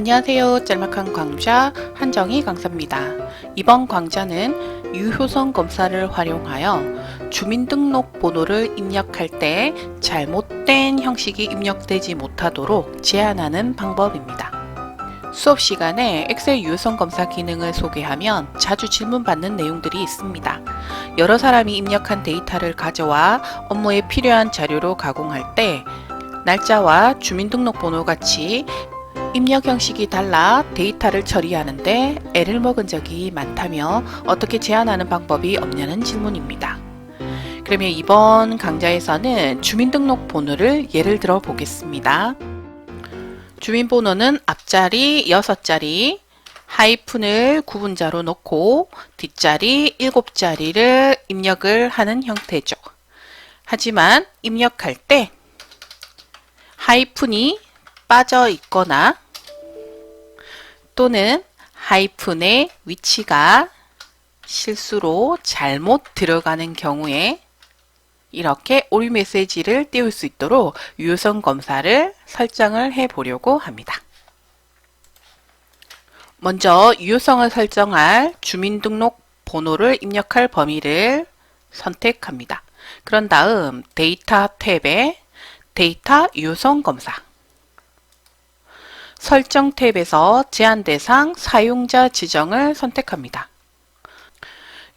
안녕하세요. 짤막한 강좌 한정희 강사입니다. 이번 강좌는 유효성 검사를 활용하여 주민등록 번호를 입력할 때 잘못된 형식이 입력되지 못하도록 제한하는 방법입니다. 수업 시간에 엑셀 유효성 검사 기능을 소개하면 자주 질문받는 내용들이 있습니다. 여러 사람이 입력한 데이터를 가져와 업무에 필요한 자료로 가공할 때 날짜와 주민등록번호 같이 입력 형식이 달라 데이터를 처리하는데 애를 먹은 적이 많다며 어떻게 제한하는 방법이 없냐는 질문입니다. 그러면 이번 강좌에서는 주민등록번호를 예를 들어 보겠습니다. 주민번호는 앞자리 6자리, 하이픈을 구분자로 넣고 뒷자리 7자리를 입력을 하는 형태죠. 하지만 입력할 때 하이픈이 빠져 있거나 또는 하이픈의 위치가 실수로 잘못 들어가는 경우에 이렇게 오류 메시지를 띄울 수 있도록 유효성 검사를 설정을 해 보려고 합니다. 먼저 유효성을 설정할 주민등록 번호를 입력할 범위를 선택합니다. 그런 다음 데이터 탭에 데이터 유효성 검사 설정 탭에서 제한 대상 사용자 지정을 선택합니다.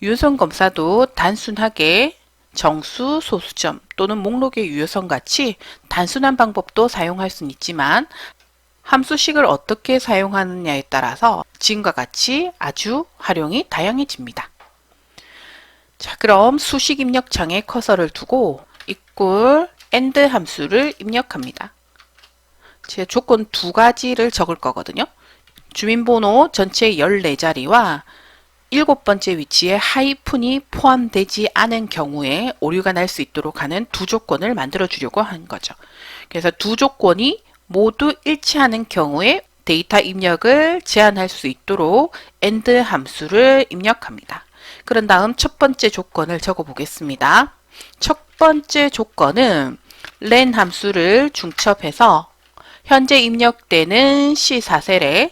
유효성 검사도 단순하게 정수, 소수점 또는 목록의 유효성 같이 단순한 방법도 사용할 수는 있지만 함수식을 어떻게 사용하느냐에 따라서 지금과 같이 아주 활용이 다양해집니다. 자, 그럼 수식 입력창에 커서를 두고 equal and 함수를 입력합니다. 제 조건 두 가지를 적을 거거든요. 주민번호 전체 14자리와 일곱 번째 위치에 하이픈이 포함되지 않은 경우에 오류가 날 수 있도록 하는 두 조건을 만들어 주려고 한 거죠. 그래서 두 조건이 모두 일치하는 경우에 데이터 입력을 제한할 수 있도록 AND 함수를 입력합니다. 그런 다음 첫 번째 조건을 적어 보겠습니다. 첫 번째 조건은 len 함수를 중첩해서 현재 입력되는 C4셀에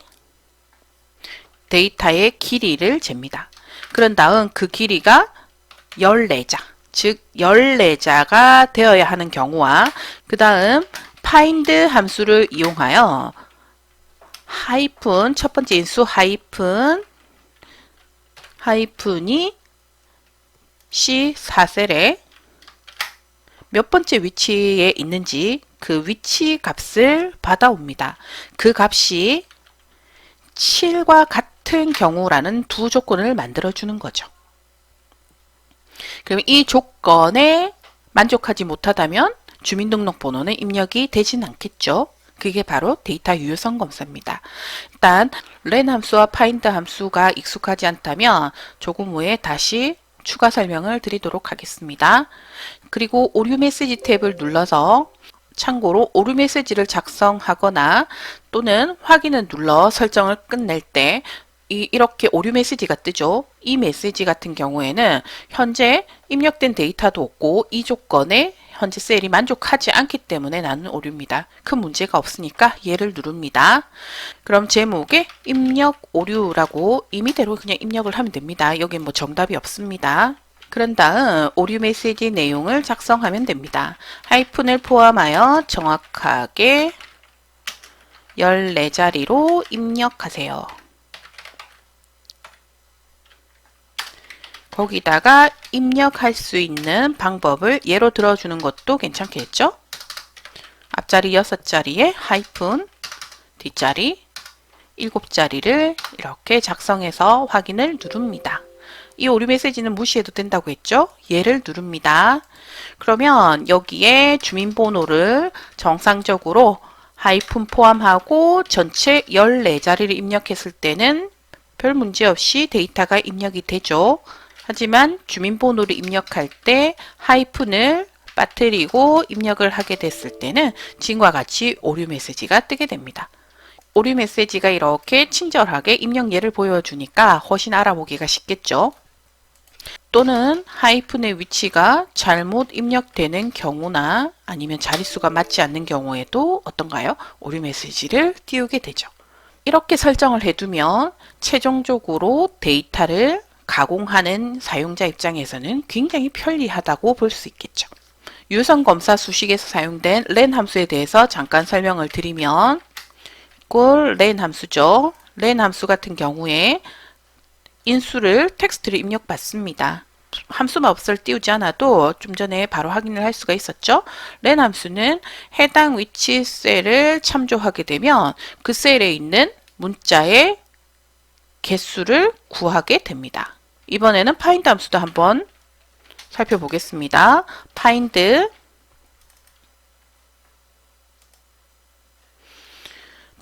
데이터의 길이를 잽니다. 그런 다음 그 길이가 14자, 즉 14자가 되어야 하는 경우와 그 다음 find 함수를 이용하여 하이픈 첫 번째 인수 하이픈 하이픈이 C4셀에 몇 번째 위치에 있는지 그 위치 값을 받아옵니다. 그 값이 7과 같은 경우라는 두 조건을 만들어주는 거죠. 그럼 이 조건에 만족하지 못하다면 주민등록번호는 입력이 되진 않겠죠. 그게 바로 데이터 유효성 검사입니다. 일단 len 함수와 find 함수가 익숙하지 않다면 조금 후에 다시 추가 설명을 드리도록 하겠습니다. 그리고 오류 메시지 탭을 눌러서 참고로 오류 메시지를 작성하거나 또는 확인을 눌러 설정을 끝낼 때 이, 이렇게 오류 메시지가 뜨죠. 이 메시지 같은 경우에는 현재 입력된 데이터도 없고 이 조건에 현재 셀이 만족하지 않기 때문에 나는 오류입니다. 큰 문제가 없으니까 얘를 누릅니다. 그럼 제목에 입력 오류라고 임의대로 그냥 입력을 하면 됩니다. 여기에 뭐 정답이 없습니다. 그런 다음 오류 메시지 내용을 작성하면 됩니다. 하이픈을 포함하여 정확하게 14자리로 입력하세요. 거기다가 입력할 수 있는 방법을 예로 들어주는 것도 괜찮겠죠? 앞자리 6자리에 하이픈, 뒷자리 7자리를 이렇게 작성해서 확인을 누릅니다. 이 오류 메시지는 무시해도 된다고 했죠? 얘를 누릅니다. 그러면 여기에 주민번호를 정상적으로 하이픈 포함하고 전체 14자리를 입력했을 때는 별 문제 없이 데이터가 입력이 되죠. 하지만 주민번호를 입력할 때 하이픈을 빠뜨리고 입력을 하게 됐을 때는 지금과 같이 오류 메시지가 뜨게 됩니다. 오류 메시지가 이렇게 친절하게 입력 예를 보여주니까 훨씬 알아보기가 쉽겠죠. 또는 하이픈의 위치가 잘못 입력되는 경우나 아니면 자릿수가 맞지 않는 경우에도 어떤가요? 오류 메시지를 띄우게 되죠. 이렇게 설정을 해두면 최종적으로 데이터를 가공하는 사용자 입장에서는 굉장히 편리하다고 볼 수 있겠죠. 유선 검사 수식에서 사용된 len 함수에 대해서 잠깐 설명을 드리면 이꼴 len 함수죠. len 함수 같은 경우에 인수를 텍스트를 입력받습니다. 함수만 없을 띄우지 않아도 좀 전에 바로 확인을 할 수가 있었죠. len 함수는 해당 위치 셀을 참조하게 되면 그 셀에 있는 문자의 개수를 구하게 됩니다. 이번에는 find 함수도 한번 살펴보겠습니다. find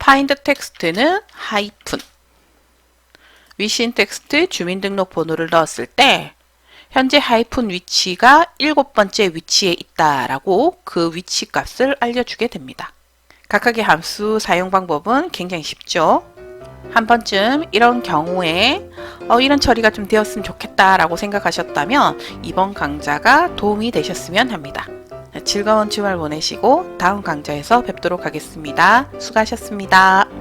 find 텍스트는 하이픈 위신 텍스트 주민등록번호를 넣었을 때 현재 하이픈 위치가 일곱 번째 위치에 있다라고 그 위치 값을 알려주게 됩니다. 각각의 함수 사용 방법은 굉장히 쉽죠. 한 번쯤 이런 경우에 어, 이런 처리가 좀 되었으면 좋겠다라고 생각하셨다면 이번 강좌가 도움이 되셨으면 합니다. 즐거운 주말 보내시고 다음 강좌에서 뵙도록 하겠습니다. 수고하셨습니다.